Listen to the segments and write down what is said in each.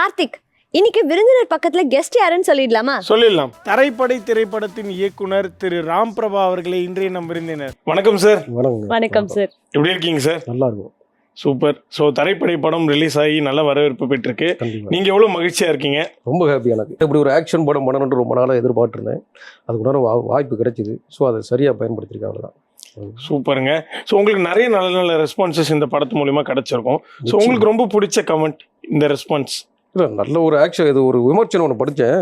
கார்த்திக் இன்னைக்கு விருந்தினர் பக்கத்துல கெஸ்ட் யாருன்னு சொல்லிடலாமா? சொல்லிடலாம். தரைப்படை திரைப்படத்தின் இயக்குனர் திரு ராம் பிரபா அவர்களை இன்றைய நம் விருந்தினர். வணக்கம் சார் வணக்கம். வணக்கம் சார் எப்படி இருக்கீங்க சார் நல்லா இருக்கும். சூப்பர் ஸோ தரைப்படை படம் ரிலீஸ் ஆகி நல்ல வரவேற்பு பெற்றிருக்கு. நீங்க எவ்வளவு மகிழ்ச்சியா இருக்கீங்க? ரொம்ப ஹாப்பி எனக்கு இப்படி ஒரு ஆக்ஷன் படம் பண்ணணும்னு ரொம்ப நாளாக எதிர்பார்த்துருந்தேன். அதுக்கு உண்டான வா- வாய்ப்பு கிடைச்சிது. ஸோ அதை சரியாக பயன்படுத்திருக்கேன் அவ்வளோதான் சூப்பருங்க ஸோ உங்களுக்கு நிறைய நல்ல நல்ல ரெஸ்பான்சஸ் இந்த படத்து மூலியமா கிடைச்சிருக்கும். ஸோ உங்களுக்கு ரொம்ப பிடிச்ச கமெண்ட் இந்த ரெஸ்பான்ஸ் இல்லை நல்ல ஒரு ஆக்ஷன் இது ஒரு விமர்சனம் ஒன்று படித்தேன்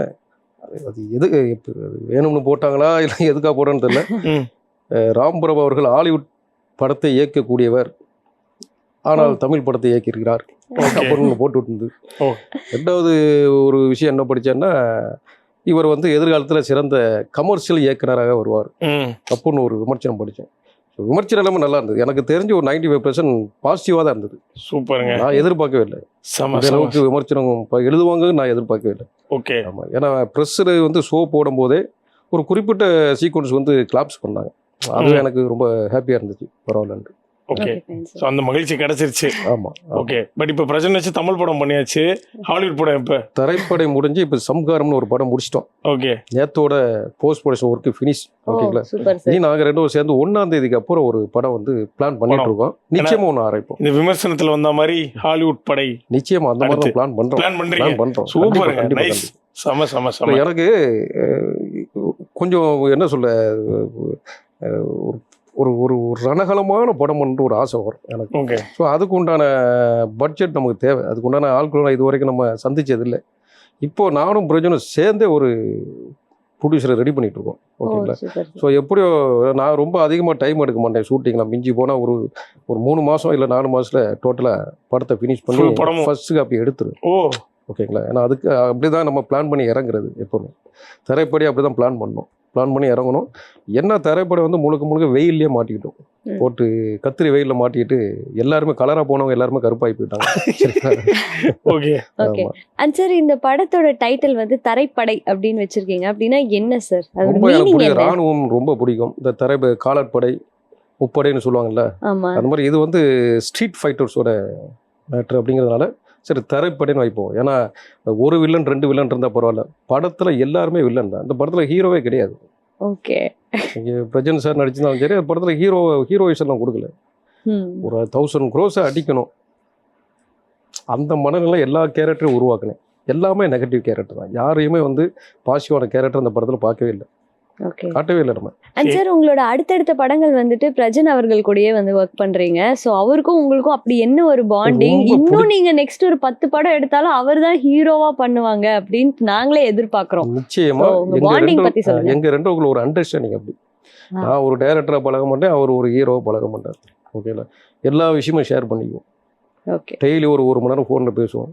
அது எது இப்போ அது வேணும்னு போட்டாங்களா இல்லை எதுக்காக போட்டான்னு தெரியல. ம். அஹ் ராம் பிரபு அவர்கள் ஹாலிவுட் படத்தை இயக்கக்கூடியவர். ஆனால் தமிழ் படத்தை இயக்கியிருக்கிறார். அப்படின்னு போட்டு விட்டுருந்து ஓ. ரெண்டாவது ஒரு விஷயம் என்ன படித்தேன்னா இவர் வந்து எதிர்காலத்தில் சிறந்த கமர்ஷியல் இயக்குனராக வருவார். ம். அப்படின்னு ஒரு விமர்சனம் படித்தேன் விமர்சனம் எல்லாமே நல்லா இருந்தது. எனக்கு தெரிஞ்சு ஒரு நைன்டி ஃபைவ் பர்சன்ட் பாசிட்டிவாக தான் இருந்தது. சூப்பருங்க. நான் எதிர்பார்க்கவே இல்லை. அளவுக்கு விமர்சனம் எழுதுவாங்க நான் எதிர்பார்க்கவே இல்லை. ஓகே. ஆமாம் ஏன்னா ப்ரெஸ்ஸில் வந்து ஷோ போடும்போதே ஒரு குறிப்பிட்ட சீக்வன்ஸ் வந்து கிளாப்ஸ் பண்ணாங்க. அது. எனக்கு ரொம்ப ஹாப்பியாக இருந்துச்சு. பரவாயில்லன்ட்டு. ஓகே ஸோ அந்த மகிழ்ச்சி கிடைச்சிருச்சு. ஆமாம் ஓகே பட் இப்போ பிரச்சனை வச்சு தமிழ் படம் பண்ணியாச்சு. ஹாலிவுட் படம் இப்போ? தரைப்படை முடிஞ்சு இப்போ சம்காரம்னு ஒரு படம் முடிச்சிட்டோம். ஓகே நேத்தோட போஸ்ட் ப்ரொடக்ஷன் ஒர்க்கு ஃபினிஷ் ஓகேங்களா சூப்பர் இனி சார் நாங்கள் ரெண்டு பேரும் சேர்ந்து ஒன்றாம் தேதிக்கு அப்புறம் ஒரு படம் வந்து பிளான் பண்ணிட்டு. இருக்கோம். நிச்சயமா ஒன்று ஆரம்பிப்போம். இந்த விமர்சனத்துல வந்த மாதிரி ஹாலிவுட் படை நிச்சயமா அந்த மாதிரி பிளான் பண்றோம். பிளான் பண்றோம். சூப்பருங்க கண்டிப்பா, நைஸ். செம செம செம. எனக்கு கொஞ்சம் என்ன சொல்ல ஒரு ஒரு ஒரு ஒரு ரணகலமான படம் பண்ணுற ஒரு ஆசை வரும் எனக்கு. ஓகே. ஸோ அதுக்கு உண்டான பட்ஜெட் நமக்கு தேவை. அதுக்கு உண்டான ஆட்கள் இது வரைக்கும் நம்ம சந்திச்சது இல்லை இப்போ நானும் பிரயோஜனம் சேர்ந்தே ஒரு ப்ரொடியூசரை ரெடி பண்ணிட்டு இருக்கோம் ஓகேங்களா ஸோ எப்படியோ நான் ரொம்ப அதிகமாக டைம் எடுக்க மாட்டேன் ஷூட்டிங்லாம் மிஞ்சி போனால் ஒரு ஒரு மூணு மாதம் இல்லை நாலு மாதத்தில் டோட்டலாக படத்தை ஃபினிஷ் பண்ணி படமும். ஃபர்ஸ்ட் காப்பி எடுத்துரு. ஓ. ஓகேங்களா? ஏன்னா அதுக்கு அப்படி தான் நம்ம பிளான் பண்ணி இறங்குறது எப்போவுமே. தரைப்படி அப்படி தான் பிளான் பண்ணோம். பிளான் பண்ணி இறங்கணும். என்ன தரைப்படை வந்து முழுக்க முழுக்க வெயில்லையே மாட்டிக்கிட்டோம். போட்டு கத்திரி வெயிலில் மாட்டிக்கிட்டு எல்லாருமே கலராக போனவங்க எல்லாருமே கருப்பாகி போயிட்டாங்க? ஓகே. ஓகே. அண்ட் சார் இந்த படத்தோட டைட்டில் வந்து தரைப்படை அப்படின்னு வச்சிருக்கீங்க. அப்படின்னா என்ன சார் ரொம்ப எனக்கு பிடிக்கும். ராணுவம் ரொம்ப பிடிக்கும். இந்த தரை காலாட்படை முப்படைன்னு சொல்லுவாங்கல்ல? அந்த மாதிரி இது வந்து ஸ்ட்ரீட் ஃபைட்டர்ஸோட மேட்ரு அப்படிங்கிறதுனால சரி தரைப்படைன்னு வைப்போம். ஏன்னா ஒரு வில்லன் ரெண்டு வில்லன் இருந்தால் பரவாயில்ல. படத்தில் எல்லாருமே வில்லன் தான். இந்த படத்தில் ஹீரோவே கிடையாது. ஓகே. இங்கே பிரஜன் சார் நடிச்சிருந்தாலும் சரி படத்தில் ஹீரோ ஹீரோயிஸ் எல்லாம் கொடுக்கல. ஒரு தௌசண்ட் க்ரோஸை அடிக்கணும். அந்த மனநிலை எல்லா கேரக்டரையும் உருவாக்கினேன். எல்லாமே நெகட்டிவ் கேரக்டர் தான். யாரையுமே வந்து பாசிட்டிவான கேரக்டர் அந்த படத்தில் பார்க்கவே இல்லை. காட்டவே இல்லை நம்ம. அண்ட் சார் உங்களோட அடுத்தடுத்த படங்கள் வந்துட்டு பிரஜன் அவர்கள் கூடயே வந்து ஒர்க் பண்றீங்க. சோ அவருக்கும் உங்களுக்கும் அப்படி என்ன ஒரு பாண்டிங் இன்னும் நீங்க நெக்ஸ்ட் ஒரு பத்து படம் எடுத்தாலும் அவர் தான் ஹீரோவா பண்ணுவாங்க அப்படின்னு நாங்களே எதிர்பார்க்கிறோம். நிச்சயமா. ரெண்டு பத்தி சொல்லுங்க. எங்க ரெண்டுக்குள்ள ஒரு அண்டர்ஸ்டாண்டிங் அப்படி. நான் ஒரு டைரக்டரா பழக மாட்டேன் அவர் ஒரு ஹீரோவா பழக மாட்டார். ஓகேங்களா எல்லா விஷயமும் ஷேர் பண்ணிக்குவோம். ஓகே டெய்லி ஒரு ஒரு மணி நேரம் ஃபோனில் பேசுவோம்.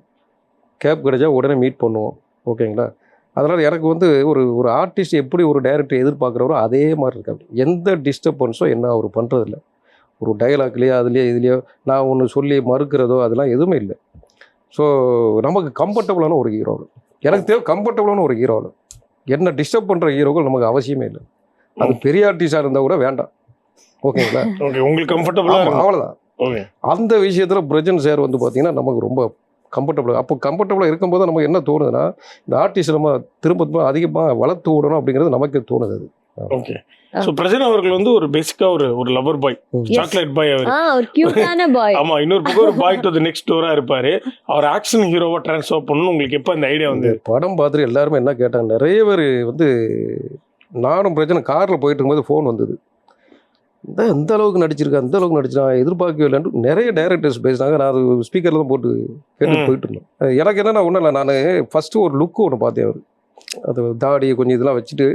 கேப் கிடைச்சா உடனே மீட் பண்ணுவோம். ஓகேங்களா அதனால் எனக்கு வந்து ஒரு ஒரு ஆர்டிஸ்ட் எப்படி ஒரு டைரக்டர் எதிர்பார்க்குறவரோ அதே மாதிரி இருக்காது எந்த டிஸ்டர்பன்ஸோ என்ன அவர் பண்ணுறதில்ல ஒரு டயலாக்லேயோ அதுலேயோ இதுலேயோ நான் ஒன்று சொல்லி மறுக்கிறதோ அதெல்லாம் எதுவுமே இல்லை. ஸோ நமக்கு கம்ஃபர்டபுளான ஒரு ஹீரோ எனக்கு தேவை கம்ஃபர்டபுளான ஒரு ஹீரோ என்ன டிஸ்டர்ப் பண்ணுற ஹீரோக்கள் நமக்கு அவசியமே இல்லை. அது பெரிய ஆர்டிஸ்டாக இருந்தால் கூட வேண்டாம். ஓகேங்களா ஓகே உங்களுக்கு கம்ஃபர்டபுளா ஆமா, அவ்வளவுதான். ஓகே அந்த விஷயத்துல பிரஜன் சார் வந்து பார்த்தீங்கன்னா நமக்கு ரொம்ப கம்ஃபர்டபுள் அப்போ கம்ஃபர்டபுளாக இருக்கும்போது நமக்கு என்ன தோணுதுன்னா இந்த ஆர்டிஸ்ட் நம்ம திரும்ப திரும்ப அதிகமாக வளர்த்து விடணும் அப்படிங்கிறது நமக்கு தோணுது அது. ஓகே பிரஜன் அவர்கள் வந்து ஒரு பேசிக்கா ஒரு ஒரு லவர் பாய். சாக்லேட் பாய் அவர். ஆ ஒரு கியூட்டான பாய் ஆமா இன்னொரு பக்கம் ஒரு பாய் டு த நெக்ஸ்ட் டோரா இருப்பாரு. அவர் ஆக்ஷன் ஹீரோவா டிரான்ஸ்ஃபர் பண்ணணும் உங்களுக்கு எப்ப அந்த ஐடியா வந்து படம் பார்த்துட்டு எல்லாருமே என்ன கேட்டாங்க நிறைய பேர் வந்து நானும் பிரச்சனை காரில் போயிட்டு இருக்கும்போது ஃபோன் வந்தது. இந்த இந்த அளவுக்கு நடிச்சிருக்கா இந்த அளவுக்கு நடிச்சிருக்கா எதிர்பார்க்கவே இல்லைன்னு நிறைய டைரக்டர்ஸ் பேசினாங்க. நான் அது ஸ்பீக்கரில் தான் போட்டு கேட்டு. போயிட்டு இருந்தேன். எனக்கு என்னன்னா ஒன்றும் இல்லை. நான் ஃபஸ்ட்டு ஒரு லுக்கு ஒன்று பார்த்தேன் அவர். அது தாடி கொஞ்சம் இதெல்லாம் வச்சுட்டு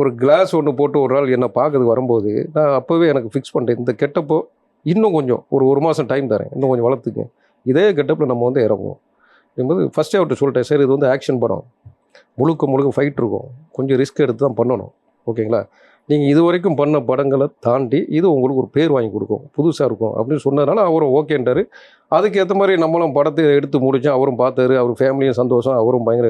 ஒரு கிளாஸ் ஒன்று போட்டு ஒரு நாள் என்னை பார்க்கறதுக்கு வரும்போது நான் அப்போவே எனக்கு ஃபிக்ஸ் பண்ணிட்டேன். இந்த கெட்டப்போ இன்னும் கொஞ்சம் ஒரு ஒரு மாதம் டைம் தரேன். இன்னும் கொஞ்சம் வளர்த்துக்குங்க இதே கெட்டப்பில் நம்ம வந்து இறங்குவோம். என்பது ஃபஸ்ட்டே அவர்கிட்ட சொல்லிட்டேன். சார் இது வந்து ஆக்ஷன் படம். முழுக்க முழுக்க ஃபைட் இருக்கும். கொஞ்சம் ரிஸ்க் எடுத்து தான் பண்ணணும். ஓகேங்களா? நீங்கள் இது வரைக்கும் பண்ண படங்களை தாண்டி இது உங்களுக்கு ஒரு பேர் வாங்கி கொடுக்கும் புதுசாக இருக்கும் அப்படின்னு சொன்னதுனால அவரும் ஓகேன்றாரு அதுக்கேற்ற மாதிரி நம்மளும் படத்தை எடுத்து முடித்தோம் அவரும் பார்த்தாரு. அவர் ஃபேமிலியும் சந்தோஷம். அவரும் பயங்கர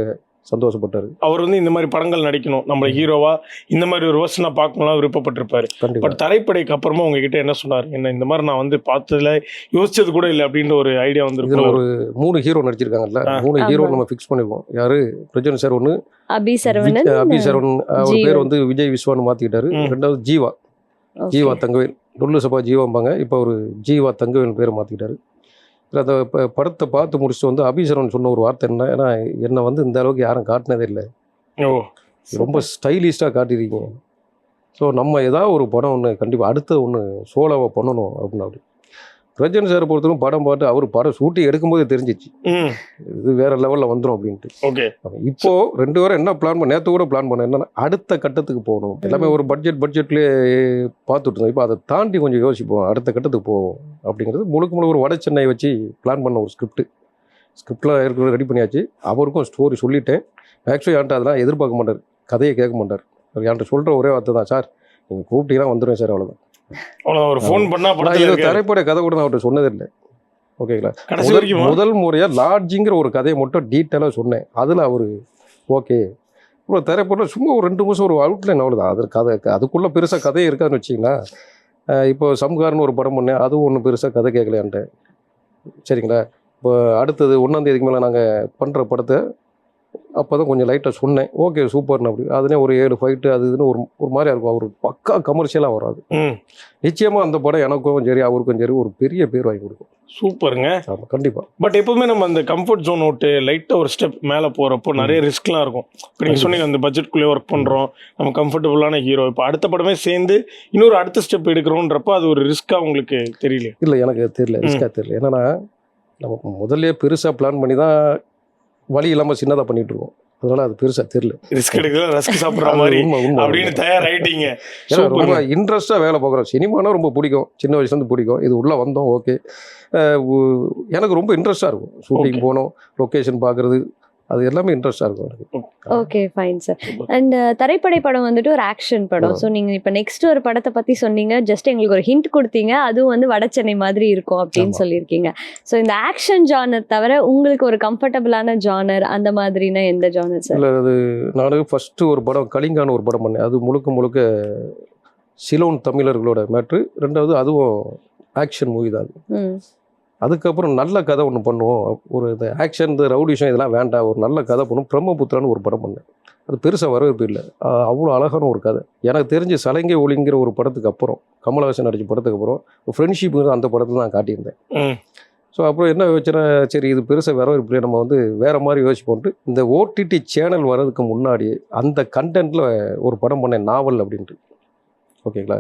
சந்தோஷப்பட்டாரு. அவர் வந்து இந்த மாதிரி படங்கள் நடிக்கணும். நம்ம ஹீரோவா இந்த மாதிரி ஒரு வருஷம் பார்க்கணும்லாம் விருப்பப்பட்டிருப்பாரு. கண்டிப்பா. பட் தரைப்படைக்கு அப்புறமா உங்ககிட்ட என்ன சொன்னார்? என்ன இந்த மாதிரி நான் வந்து பார்த்ததுல யோசிச்சது கூட இல்லை அப்படின்ற ஒரு ஐடியா வந்துருக்கும் ஒரு மூணு ஹீரோ நடிச்சிருக்காங்கல்ல. மூணு ஹீரோ. நம்ம ஃபிக்ஸ் பண்ணிருக்கோம் யாரு? பிரஜன் சார் ஒன்று அபி சரவணன் அபி சரவணன் அவர். பேர் வந்து விஜய் விஸ்வான்னு மாத்திக்கிட்டாரு. ரெண்டாவது ஜீவா. ஜீவா தங்கவேல். டொல்லு சபா ஜீவாம்பாங்க. இப்போ ஒரு ஜீவா தங்கவேல் பேரை மாற்றிக்கிட்டாரு அந்த ப- படத்தை பார்த்து முடிச்சுட்டு வந்து அபிசரன் சொன்ன ஒரு வார்த்தை என்ன? ஏன்னா என்னை வந்து இந்த அளவுக்கு யாரும் காட்டினதே இல்லை. ஓ ரொம்ப ஸ்டைலிஷ்டாக காட்டியிருக்கீங்க. ஸோ நம்ம ஏதாவது ஒரு படம் ஒன்று கண்டிப்பாக அடுத்த ஒன்று சோலோவை பண்ணணும் அப்படின்னு அப்படி பிரஜன் சார் பொறுத்தவரைக்கும் படம் பார்த்து அவர் படம் ஷூட்டிங் எடுக்கும்போது தெரிஞ்சிச்சு. இது வேற லெவலில் வந்துடும் அப்படின்ட்டு. ஓகே. இப்போ ரெண்டு பேரும் என்ன பிளான் பண்ண நேற்று கூட பிளான் பண்ண என்னன்னா அடுத்த கட்டத்துக்கு போகணும். எல்லாமே ஒரு பட்ஜெட் பட்ஜெட்லேயே பார்த்துட்டு இருந்தோம். இப்போ அதை தாண்டி கொஞ்சம் யோசிப்போம். அடுத்த கட்டத்துக்கு போவோம் அப்படிங்கிறது முழுக்க முழுக்க ஒரு வட சென்னை வச்சு பிளான் பண்ண ஒரு ஸ்கிரிப்ட் ஸ்கிரிப்ட்லாம் ஏற்கனவே ரெடி பண்ணியாச்சு. அவருக்கும் ஸ்டோரி சொல்லிட்டேன். ஆக்சுவலி என்கிட்ட அதெல்லாம் எதிர்பார்க்க மாட்டார். கதையை கேட்க மாட்டார். அவர் என்கிட்ட சொல்கிற ஒரே வார்த்தை தான் சார் நீங்கள் கூப்பிட்டீங்கன்னா வந்துடுவேன் சார் அவ்வளோதான் அவ்வளோ ஒரு ஃபோன் பண்ணா இருக்காரு. தரைப்பட கதை கூட நான் அவர்கிட்ட சொன்னதே இல்லை ஓகேங்களா முதல் முதல் முறையாக லாட்ஜிங்கிற ஒரு கதையை மட்டும் டீட்டெயிலாக சொன்னேன். அதில் அவர் ஓகே இப்போ திரைப்படம் சும்மா ஒரு ரெண்டு நிமிஷம் ஒரு அவுட்லைன் அவ்வளோதான் அது கதை அதுக்குள்ளே பெருசாக கதையே இருக்காதுன்னு வச்சிங்களேன் இப்போ சம்கார்னு ஒரு படம் பண்ணேன். அதுவும் ஒன்றும் பெருசாக கதை கேட்கலையான்ட்டு. சரிங்களா? இப்போ அடுத்தது ஒன்றாந்தேதிக்கு மேலே நாங்கள் பண்ணுற படத்தை அப்போ தான் கொஞ்சம் லைட்டாக சொன்னேன். ஓகே சூப்பர்னு அப்படி. அதுலேயே ஒரு ஏழு ஃபைட்டு அது இதுன்னு ஒரு ஒரு மாதிரியா இருக்கும். அவர் பக்கா கமர்ஷியலாக வராது. நிச்சயமாக அந்த படம் எனக்கும் சரி அவருக்கும் சரி ஒரு பெரிய பேர் வாங்கி கொடுக்கும். சூப்பருங்க. ஆமாம் கண்டிப்பாக பட் எப்பவுமே நம்ம அந்த கம்ஃபர்ட் ஜோன் விட்டு லைட்டாக ஒரு ஸ்டெப் மேலே போகிறப்போ நிறைய ரிஸ்க்லாம் இருக்கும். இப்போ நீங்கள் சொன்னீங்க அந்த பட்ஜெட்குள்ளே ஒர்க் பண்ணுறோம் நம்ம கம்ஃபர்டபுளான ஹீரோ இப்போ அடுத்த படமே சேர்ந்து இன்னொரு அடுத்த ஸ்டெப் எடுக்கிறோன்றப்போ அது ஒரு ரிஸ்க்காக உங்களுக்கு தெரியல இல்லை எனக்கு தெரியல. ரிஸ்க்காக தெரியல. என்னன்னா நம்ம முதல்ல பெருசாக பிளான் பண்ணி தான் வழி இல்லாமல் சின்னதாக பண்ணிட்டு இருக்கோம் அதனால அது பெருசாக தெரியல. ரிஸ்க் எடுக்கல ரஸ்க் சாப்பிட்ற மாதிரி அப்படின்னு ஏன்னா ரொம்ப இன்ட்ரெஸ்டாக வேலை பார்க்குறோம். சினிமானா ரொம்ப பிடிக்கும். சின்ன வயசுலேருந்து பிடிக்கும். இது உள்ளே வந்தோம் ஓகே எனக்கு ரொம்ப இன்ட்ரெஸ்டாக இருக்கும். ஷூட்டிங். போனோம். லொக்கேஷன் பார்க்குறது. அது எல்லாமே இன்ட்ரெஸ்டாக இருக்கும் எனக்கு. Okay fine sir and Tharaipadai படம் வந்துட்டு ஒரு ஆக்ஷன் படம். ஸோ நீங்க இப்ப நெக்ஸ்ட் ஒரு படத்தை பத்தி சொன்னீங்க. ஜஸ்ட் எங்களுக்கு ஒரு ஹிண்ட் கொடுத்தீங்க. அதுவும் வந்து வட சென்னை மாதிரி இருக்கும் அப்படின்னு. சொல்லியிருக்கீங்க. ஸோ இந்த ஆக்ஷன் ஜானர் தவிர உங்களுக்கு ஒரு கம்ஃபர்டபுளான ஜானர் அந்த மாதிரினா எந்த ஜானர் சார் இல்லை அது நான் ஃபஸ்ட்டு ஒரு படம் கலிங்கான்னு ஒரு படம் பண்ணேன். அது முழுக்க முழுக்க சிலோன் தமிழர்களோட மேட்ரு ரெண்டாவது அதுவும் ஆக்ஷன் மூவி தான் அது. ம். அதுக்கப்புறம் நல்ல கதை ஒன்று பண்ணுவோம். ஒரு இந்த ஆக்ஷன் இந்த ரவுடிஷன் இதெல்லாம் வேண்டாம். ஒரு நல்ல கதை பண்ணும் பிரம்மபுத்திரான்னு ஒரு படம் பண்ணேன். அது பெருசாக வரவேற்பு இல்லை. அவ்வளோ அழகான ஒரு கதை. எனக்கு தெரிஞ்சு சலங்கை ஒளிங்கிற ஒரு படத்துக்கு அப்புறம் கமலஹாசன் நடிச்ச படத்துக்கு அப்புறம் ஃப்ரெண்ட்ஷிப்புங்கிற அந்த படத்தை தான் காட்டியிருந்தேன். ஸோ அப்புறம் என்ன வச்சுன்னா சரி இது பெருசாக வரவேற்பு இல்லை. நம்ம வந்து வேறு மாதிரி யோசிப்போன்ட்டு இந்த ஓடிடி சேனல் வர்றதுக்கு முன்னாடி அந்த கண்டென்ட்டில் ஒரு படம் பண்ணேன் நாவல் அப்படின்ட்டு. ஓகேங்களா?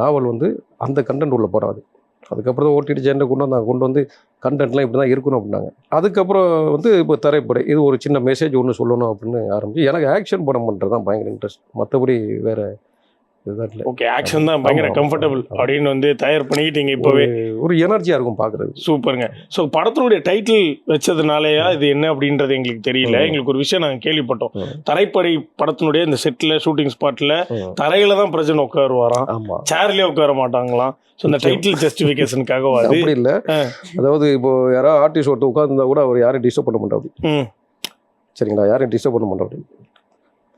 நாவல் வந்து அந்த கண்டென்ட் உள்ள படம் அது. அதுக்கப்புறம் தான் ஓடிடி சேனலை கொண்டு வந்தாங்க. கொண்டு வந்து கண்டென்ட்லாம் இப்படி தான் இருக்கணும் அப்படின்னாங்க. அதுக்கப்புறம் வந்து இப்போ தரைப்படை இது ஒரு சின்ன மெசேஜ் ஒன்று சொல்லணும் அப்படின்னு ஆரம்பிச்சு எனக்கு ஆக்ஷன் படம் பண்ணுறது தான் பயங்கர இன்ட்ரெஸ்ட் மற்றபடி வேறு இல்லை ஓகே ஆக்ஷன் தான் பயங்கர கம்ஃபர்டபுள். அப்படின்னு வந்து தயார் பண்ணிக்கிட்டீங்க இப்போவே. ஒரு- எனர்ஜியாக இருக்கும் பார்க்குறது சூப்பருங்க. ஸோ படத்தினுடைய டைட்டில் வச்சதுனாலயா இது என்ன அப்படின்றது எங்களுக்கு தெரியல. எங்களுக்கு ஒரு விஷயம் நாங்கள் கேள்விப்பட்டோம். தரைப்படை படத்தினுடைய இந்த செட்டில் ஷூட்டிங் ஸ்பாட்டில் தரையில தான் பிரச்சனை உட்காருவாராம். ஆமாம் சேர்லயே உட்கார மாட்டாங்களாம். ஸோ இந்த டைட்டில் ஜஸ்டிஃபிகேஷனுக்காக அது அப்படி இல்லை. அதாவது இப்போ யாராவது ஆர்டிஸ்ட் ஒருத்தர் உட்காந்துருந்தா கூட அவர் யாரையும் டிஸ்டர்ப் பண்ண மாட்டாரு. ம். சரிங்களா? யாரையும் டிஸ்டர்ப் பண்ண மாட்டாரு.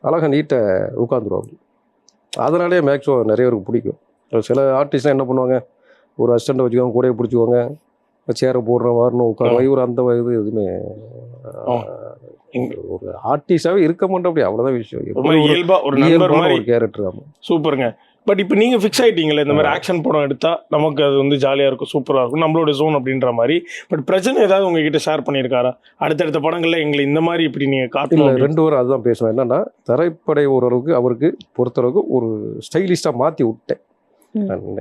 அழகா நீட்டை உட்காந்துருவாங்க அதனாலே மேக்ஸிமம் நிறைய பேருக்கு பிடிக்கும். சில ஆர்டிஸ்ட்லாம் என்ன பண்ணுவாங்க? ஒரு அசிஸ்டண்ட்டை வச்சுக்கோங்க கூடயே பிடிச்சிக்குவாங்க சேரை போடுற வரணும் உட்காந்து இவர் அந்த இது எதுவுமே. ஒரு ஆர்டிஸ்டாகவே இருக்க மாட்டோம் அப்படி அவ்வளோதான் விஷயம். ஒரு கேரக்டர் ஆமாம் சூப்பருங்க. பட் இப்போ நீங்க ஃபிக்ஸ் ஆயிட்டீங்களே இந்த மாதிரி ஆக்ஷன் படம் எடுத்தா நமக்கு அது வந்து ஜாலியா இருக்கும் சூப்பரா இருக்கும் நம்மளோட ஜோன் அப்படின்ற மாதிரி. பட் பிரச்சனை ஏதாவது உங்ககிட்ட ஷேர் பண்ணியிருக்காரா? அடுத்தடுத்த படங்கள்ல எங்களை இந்த மாதிரி இப்படி நீங்க இல்லை காட்டணும். ரெண்டு பேரும் அதுதான் பேசுவேன். என்னன்னா தரைப்படை ஓரளவுக்கு அவருக்கு பொறுத்தளவுக்கு ஒரு ஸ்டைலிஸ்டாக மாற்றி விட்டேன்.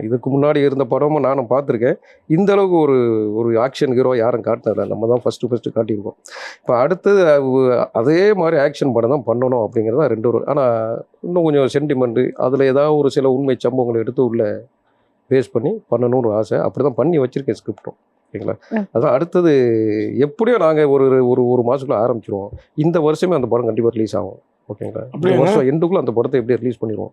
இதுக்கு முன்னாடி இருந்த படமும் நானும் பார்த்துருக்கேன். இந்த அளவுக்கு ஒரு ஒரு ஆக்ஷன் ஹீரோ யாரும் காட்டினதில்ல. நம்ம தான் ஃபஸ்ட்டு ஃபஸ்ட்டு காட்டியிருக்கோம். இப்போ அடுத்தது அதே மாதிரி ஆக்ஷன் படம் தான் பண்ணணும் அப்படிங்கிறது தான் ரெண்டு ஒரு ஆனால் இன்னும் கொஞ்சம் சென்டிமெண்ட்டு அதில் ஏதாவது ஒரு சில உண்மை சம்பவங்களை எடுத்து உள்ள பேஸ் பண்ணி பண்ணணும்னு ஒரு ஆசை. அப்படி தான் பண்ணி வச்சுருக்கேன் ஸ்கிரிப்டும் ஓகேங்களா. அதான் அடுத்தது எப்படியோ நாங்கள் ஒரு ஒரு ஒரு மாதத்துக்குள்ள ஆரம்பிச்சிருவோம். இந்த வருஷமே அந்த படம் கண்டிப்பாக ரிலீஸ் ஆகும். ஓகேங்களா? இந்த? வருஷம் எண்டுக்குள்ள அந்த படத்தை எப்படியே ரிலீஸ் பண்ணிடுவோம்.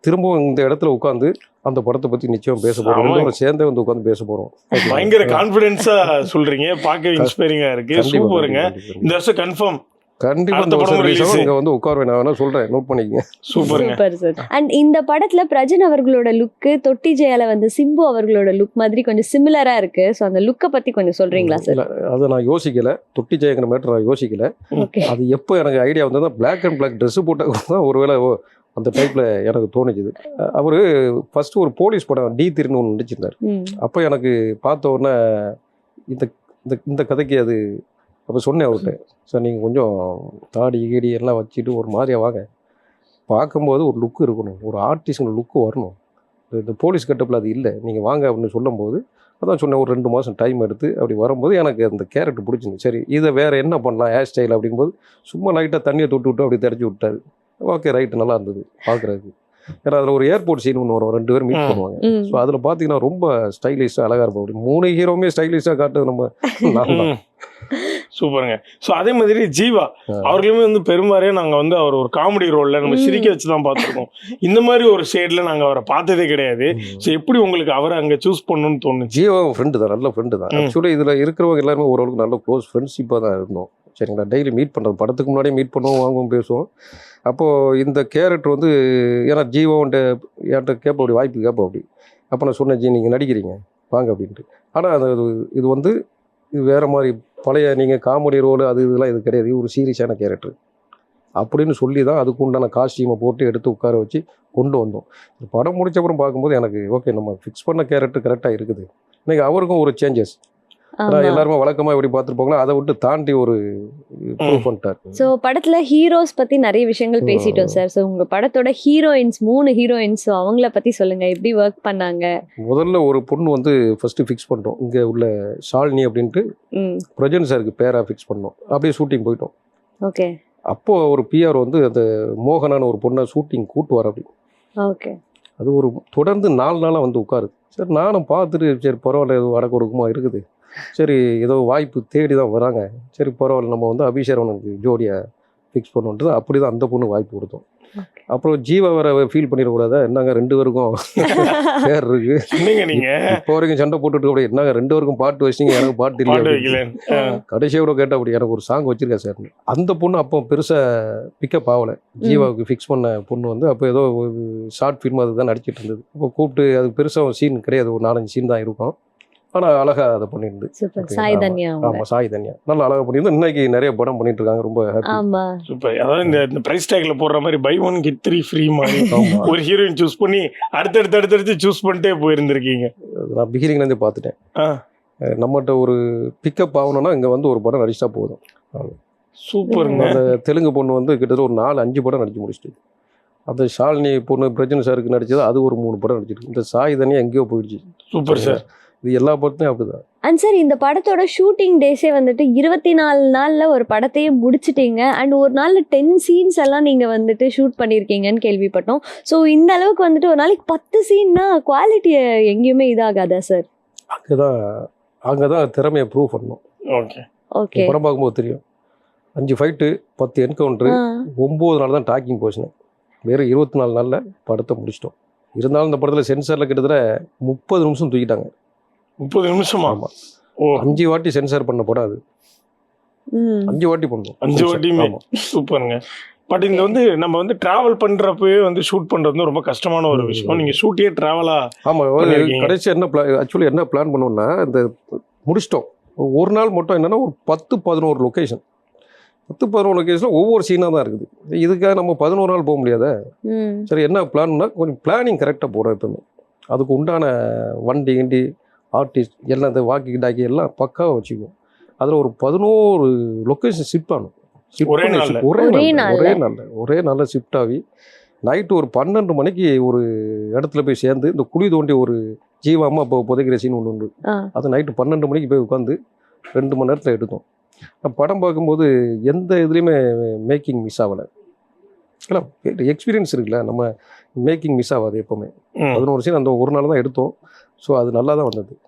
திரும்பவும் இந்த இடத்துல உட்காந்து அந்த படத்தை பத்தி நிச்சயம் பேச போறோம். சேர்ந்தே வந்து உட்காந்து பேச போறோம். பயங்கர கான்பிடன்ஸா சொல்றீங்க. பார்க்க இன்ஸ்பைரிங்கா இருக்கு. சூப்பருங்க. இந்த வருஷம் கன்ஃபார்ம் கண்டிப்பா இந்த வருஷம் ரிலீஸ் ஆகும். வந்து உட்காருவேன். நான் வேணா சொல்றேன். நோட் பண்ணிக்கங்க. சூப்பர் சார் அண்ட் இந்த படத்துல பிரஜன் அவர்களோட லுக்கு தொட்டி ஜெயால வந்து சிம்பு அவர்களோட லுக் மாதிரி கொஞ்சம் சிமிலரா இருக்கு. சோ அந்த லுக்கை பத்தி கொஞ்சம் சொல்றீங்களா சார் இல்ல அதை நான் யோசிக்கல. தொட்டி ஜெயங்கிற மேட்டர் நான் யோசிக்கல. அது எப்போ எனக்கு ஐடியா வந்ததுன்னா பிளாக் அண்ட் பிளாக் ட்ரெஸ் போட்ட தான் ஒருவேளை ஓ, அந்த டைப்ல எனக்கு தோணுச்சுது. அவரு ஃபர்ஸ்ட் ஒரு போலீஸ் படம் டி திருன்னு ஒன்று நடிச்சிருந்தார் அப்போ எனக்கு பார்த்த உடனே இந்த இந்த கதைக்கு அது அப்போ சொன்னேன் அவர்கிட்ட. சார் நீங்கள் கொஞ்சம் தாடி கீடி எல்லாம் வச்சுட்டு ஒரு மாதிரியா வாங்க. பார்க்கும்போது ஒரு லுக்கு இருக்கணும். ஒரு ஆர்டிஸ்ட் லுக்கு வரணும். இந்த- போலீஸ் கட்டப்பில் அது இல்லை. நீங்கள் வாங்க அப்படின்னு சொல்லும்போது அதான் சொன்னேன் ஒரு ரெண்டு மாதம் டைம் எடுத்து அப்படி வரும்போது எனக்கு அந்த கேரக்டர் பிடிச்சிருந்து சரி இதை வேறு என்ன பண்ணலாம்? ஹேர் ஸ்டைல் அப்படிங்கும்போது சும்மா லைட்டாக தண்ணியை தொட்டு விட்டு அப்படி தெரிஞ்சு விட்டாரு. ஓகே ரைட்டு நல்லா இருந்தது பார்க்குறதுக்கு. ஏன்னா அதில் ஒரு ஏர்போர்ட் சீன் ஒன்று வரும். ரெண்டு பேரும் மீட். பண்ணுவாங்க. ஸோ அதில் பார்த்தீங்கன்னா ரொம்ப ஸ்டைலிஷாக அழகாக இருப்போம் அப்படி மூணு ஹீரோவுமே ஸ்டைலிஷாக காட்டுறது நம்ம. சூப்பருங்க. ஸோ அதே மாதிரி ஜீவா. அவர்களுமே வந்து பெரும்பாலே நாங்கள் வந்து அவர் ஒரு காமெடி ரோல்ல நம்ம. சிரிக்க வச்சு தான் பார்த்துருக்கோம். இந்த மாதிரி ஒரு ஷேட்ல நாங்கள் அவரை பார்த்ததே கிடையாது. ஸோ எப்படி உங்களுக்கு அவரை அங்கே சூஸ் பண்ணணும்னு தோணுச்சு? ஜியோ ஃப்ரெண்டு தான் நல்ல ஃப்ரெண்டு தான். ஆக்சுவலி இதில் இருக்கிறவங்க எல்லாருமே ஓரளவுக்கு நல்ல க்ளோஸ் ஃப்ரெண்ட்ஷிப்பாக தான் இருந்தோம். சரிங்களா? டெய்லி மீட் பண்ணுறது படத்துக்கு முன்னாடியே மீட் பண்ணுவோம் வாங்குவோம் பேசுவோம். அப்போது இந்த கேரக்டர் வந்து ஏன்னா ஜீவோன்ட்டு என்கிட்ட கேட்ப அப்படி வாய்ப்பு கேட்போம் அப்படி. அப்போ நான் சொன்னேன் ஜி நீங்கள் நடிக்கிறீங்க. வாங்க அப்படின்ட்டு. ஆனால் அது அது- இது வந்து இது வேறு மாதிரி பழைய நீங்கள் காமெடி ரோல் அது இதெல்லாம் இது கிடையாது. ஒரு சீரியஸான கேரக்டர் அப்படின்னு சொல்லி தான் அதுக்கு உண்டான காஸ்டியூமை போட்டு எடுத்து உட்கார வச்சு கொண்டு வந்தோம். படம் முடிச்ச அப்புறம் பார்க்கும்போது எனக்கு ஓகே நம்ம ஃபிக்ஸ் பண்ண கேரக்டர் கரெக்டாக இருக்குது. இன்றைக்கி அவருக்கும் ஒரு சேஞ்சஸ் எல்லாருமே வழக்கமாக எப்படி பார்த்துருப்பாங்களோ அதை விட்டு தாண்டி ஒரு சோ படத்துல ஹீரோஸ் பத்தி நிறைய விஷயங்கள் பேசிட்டோம் சார் சோ உங்க படத்தோட ஹீரோயின்ஸ் மூணு ஹீரோயின்ஸ் அவங்கள பத்தி சொல்லுங்க. எப்படி ஒர்க் பண்ணாங்க? முதல்ல ஒரு பொண்ணு வந்து ஃபஸ்ட்டு ஃபிக்ஸ் பண்ணிட்டோம். இங்கே உள்ள ஷாலினி அப்படின்ட்டு பிரஜன் சாருக்கு பேராக ஃபிக்ஸ் பண்ணோம். அப்படியே ஷூட்டிங் போயிட்டோம். ஓகே அப்போது ஒரு பிஆர் வந்து அந்த மோகனான ஒரு பொண்ணை ஷூட்டிங் கூட்டு வர அப்படி ஓகே அது ஒரு தொடர்ந்து நாலு நாளாக வந்து உட்காரு சரி நானும் பார்த்துட்டு சரி பரவாயில்ல ஏதோ வடக்கு ஒடுக்குமா இருக்குது. சரி ஏதோ வாய்ப்பு தேடி தான் வராங்க. சரி பரவாயில்ல நம்ம வந்து அபிஷேகனுக்கு ஜோடியை ஃபிக்ஸ் பண்ணுன்ட்டு தான் அப்படி தான் அந்த பொண்ணு வாய்ப்பு கொடுத்தோம். அப்புறம் ஜீவா வேற ஃபீல் பண்ணிடக்கூடாதா? என்னங்க ரெண்டு பேருக்கும் பேர் இருக்கு. நீங்க? இப்போ வரைக்கும் சண்டை போட்டுட்டு அப்படி என்னங்க ரெண்டு பேருக்கும் பாட்டு வச்சிங்க எனக்கு பாட்டு இல்லை வைக்கல கடைசியோட கேட்ட அப்படி எனக்கு ஒரு சாங் வச்சிருக்கேன் சார் அந்த பொண்ணு அப்போ பெருசா பிக்கப் ஆகல. ஜீவாவுக்கு ஃபிக்ஸ் பண்ண பொண்ணு வந்து அப்போ ஏதோ ஒரு ஷார்ட் ஃபிலிம் அதுதான் நடிச்சிட்டு இருந்தது. அப்போ கூப்பிட்டு அது பெருசாக சீன் கிடையாது. ஒரு நாலஞ்சு சீன் தான் இருக்கும். ஆனால் அழகா அதை பண்ணியிருந்து. சூப்பர். சாய். தன்யா அவங்க. ஆமா சாய் தன்யா. நல்லா அழகா பண்ணியிருந்து. இன்னைக்கு நிறைய படம் பண்ணிட்டு இருக்காங்க ரொம்ப சூப்பர். அதாவது இந்த பிரைஸ் டேக்ல போடுற மாதிரி buy one get three free மாதிரி ஒரு ஹீரோயின் சூஸ் பண்ணி அடுத்தடுத்து அடுத்தடுத்து சூஸ் பண்ணிட்டே போயிருந்திருக்கீங்க. நான் பிகினிங்லேருந்தே பார்த்துட்டேன். நம்மகிட்ட ஒரு பிக்கப் ஆகணும்னா இங்கே வந்து ஒரு படம் நடிச்சா போதும். சூப்பருங்க. அந்த தெலுங்கு பொண்ணு வந்து கிட்டத்தட்ட ஒரு நாலு அஞ்சு படம் நடிச்சு முடிச்சிட்டு. அந்த ஷாலினி பொண்ணு பிரஜன் சாருக்கு நடிச்சது அது ஒரு மூணு படம் நடிச்சிருக்கு. இந்த சாய் தனியாக எங்கேயோ போயிடுச்சு. சூப்பர் சார் இது எல்லா படத்தையும் அப்படிதான். அண்ட் சார் இந்த படத்தோட ஷூட்டிங் டேஸே வந்துட்டு இருபத்தி நாலு நாள்ல ஒரு படத்தையே முடிச்சிட்டீங்க. அண்ட் ஒரு நாள்ல டென் சீன்ஸ் எல்லாம் நீங்க வந்துட்டு ஷூட் பண்ணியிருக்கீங்கன்னு கேள்விப்பட்டோம். ஸோ இந்த அளவுக்கு வந்துட்டு ஒரு நாளைக்கு பத்து சீன்னா குவாலிட்டி எங்கேயுமே இதாகாதா சார் அங்கே தான் அங்கே தான் திறமையை ப்ரூவ் பண்ணணும். ஓகே ஓகே படம் பார்க்கும்போது தெரியும். அஞ்சு ஃபைட்டு பத்து என்கவுண்ட்ரு ஒம்பது நாள் தான் டாக்கிங் போச்சுனேன். வெறும் இருபத்தி நாலு நாளில் படத்தை முடிச்சிட்டோம். இருந்தாலும் இந்த படத்தில் சென்சாரில் கிட்டத்தட்ட முப்பது நிமிஷம் தூக்கிட்டாங்க. முப்பது நிமிஷமா? ஆமா. ஓ. அஞ்சு வாட்டி சென்சார் பண்ண படம் அது அஞ்சு வாட்டி பண்ணோம் அஞ்சு. வாட்டியுமே. ஆமா. சூப்பருங்க. பட் இந்த வந்து நம்ம வந்து டிராவல் பண்றப்பவே வந்து ஷூட் பண்றது வந்து ரொம்ப கஷ்டமான ஒரு. விஷயம். நீங்க ஷூட்டே டிராவலா ஆமாம் பண்ணிருக்கீங்க. கடைசி என்ன பிளான் ஆக்சுவலி என்ன பிளான் பண்ணோம்னா இந்த முடிச்சிட்டோம். ஒரு நாள் மட்டும் என்னன்னா ஒரு பத்து பதினோரு லொக்கேஷன் பத்து பதினோரு லொக்கேஷனில் ஒவ்வொரு சீனாக தான் இருக்குது. இதுக்காக நம்ம பதினோரு நாள் போக முடியாத? சரி என்ன பிளான்னா கொஞ்சம் பிளானிங் கரெக்டாக போடும் எப்பவுமே. அதுக்கு உண்டான வண்டி கிண்டி ஆர்டிஸ்ட் எல்லாம் இந்த வாக்கி டாக்கி எல்லாம் பக்காவாக வச்சுக்குவோம். அதில் ஒரு பதினோரு லொக்கேஷன் ஷிஃப்ட் ஆகணும். ஒரே shift- ஒரே ஒரே நாள்? ஒரே நாளில் ஒரே நாளில் ஷிஃப்ட் ஆகி நைட்டு ஒரு பன்னெண்டு மணிக்கு ஒரு இடத்துல போய் சேர்ந்து இந்த குழி தோண்டி ஒரு ஜீவாமா இப்போ புதைக்கிற சீன் ஒன்று உண்டு. அது நைட்டு பன்னெண்டு மணிக்கு போய் உட்காந்து ரெண்டு மணி நேரத்தில் எடுத்தோம். படம் பார்க்கும்போது எந்த இதுலேயுமே மேக்கிங் மிஸ் ஆகலை. இல்லை எக்ஸ்பீரியன்ஸ் இருக்குல்ல நம்ம மேக்கிங் மிஸ் ஆகாது எப்போவுமே. பதினோரு சீன் அந்த ஒரு நாள் தான் எடுத்தோம். ஸோ அது நல்லா தான் வந்தது.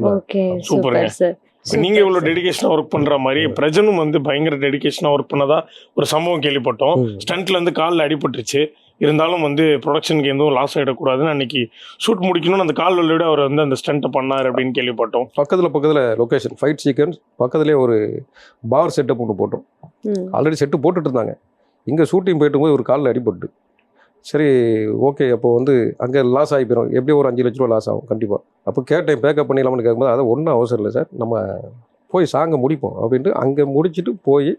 சூப்பருங்க. Super sir. இப்ப நீங்க இவ்வளவு டெடிகேஷனா ஒர்க் பண்ற மாதிரி பிரஜனும் வந்து பயங்கர டெடிகேஷனா ஒர்க் பண்ணதா ஒரு சம்பவம் கேள்விப்பட்டோம். ம். ஸ்டண்ட்ல இருந்து காலில் அடிபட்டுருச்சு. இருந்தாலும் வந்து ப்ரொடக்ஷனுக்கு எதுவும் லாஸ் ஆகிடக்கூடாதுன்னு அன்னைக்கு ஷூட் முடிக்கணும்னு அந்த கால் விட அவர் வந்து அந்த ஸ்டண்ட்டை பண்ணார் அப்படின்னு கேள்விப்பட்டோம். பக்கத்தில் பக்கத்தில் லொக்கேஷன் ஃபைட் சீக்வன்ஸ் பக்கத்துலேயே ஒரு பார் செட்டப் ஒன்று போட்டோம். ஆல்ரெடி செட்டு போட்டுட்டு இருந்தாங்க. இங்கே ஷூட்டிங் போயிட்டு போது ஒரு காலில் அடிபட்டு. சரி ஓகே அப்போ வந்து அங்கே லாஸ் ஆகி போயிடும் எப்படியும் ஒரு அஞ்சு லட்ச ரூபா லாஸ் ஆகும்? கண்டிப்பாக அப்போ கேட்டேன் பேக்கப் பண்ணிடலாம்னு கேட்கும்போது அதை ஒன்றும் அவசரம் இல்லை சார். நம்ம போய் சாங்கை முடிப்போம் அப்படின்ட்டு அங்கே முடிச்சுட்டு போய்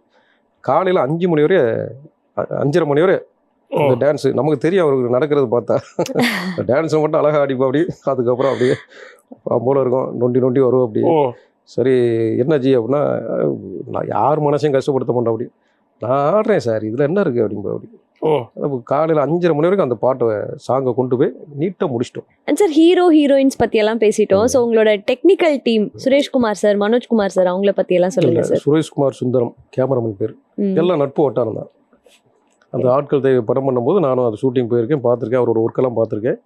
காலையில் அஞ்சு மணி வரை அஞ்சரை மணி வரை இந்த டான்ஸு நமக்கு தெரியும் அவருக்கு நடக்கிறது பார்த்தா. டான்ஸை மட்டும் அழகாக அடிப்போம் அப்படி. அதுக்கப்புறம் அப்படியே போல இருக்கும். நொண்டி நொண்டி வரும் அப்படி. சரி என்ன ஜி அப்படின்னா நான் யார் மனசையும் கஷ்டப்படுத்த மாட்டேன் அப்படி. நான் ஆடுறேன் சார். இதில் என்ன இருக்குது அப்படிம்பா அப்படி. ஓ. அப்போ காலையில் அஞ்சரை மணி வரைக்கும் அந்த பாட்டை சாங்கை கொண்டு போய் நீட்டாக முடிச்சிட்டோம். சார் ஹீரோ ஹீரோயின்ஸ் பத்தி எல்லாம் பேசிட்டோம். ஸோ உங்களோட technical team Sureshkumar sir Manojkumar sir அவங்கள பத்தி எல்லாம் சொல்லுங்க சார் சுரேஷ்குமார் சுந்தரம் கேமராமேன் பேர். எல்லாம் நட்பு வட்டாரம் தான். அந்த ஆட்கள் தேவை படம் பண்ணும்போது நானும் அது ஷூட்டிங் போயிருக்கேன் பார்த்துருக்கேன் அவரோட ஒர்க்கெல்லாம் பார்த்துருக்கேன்.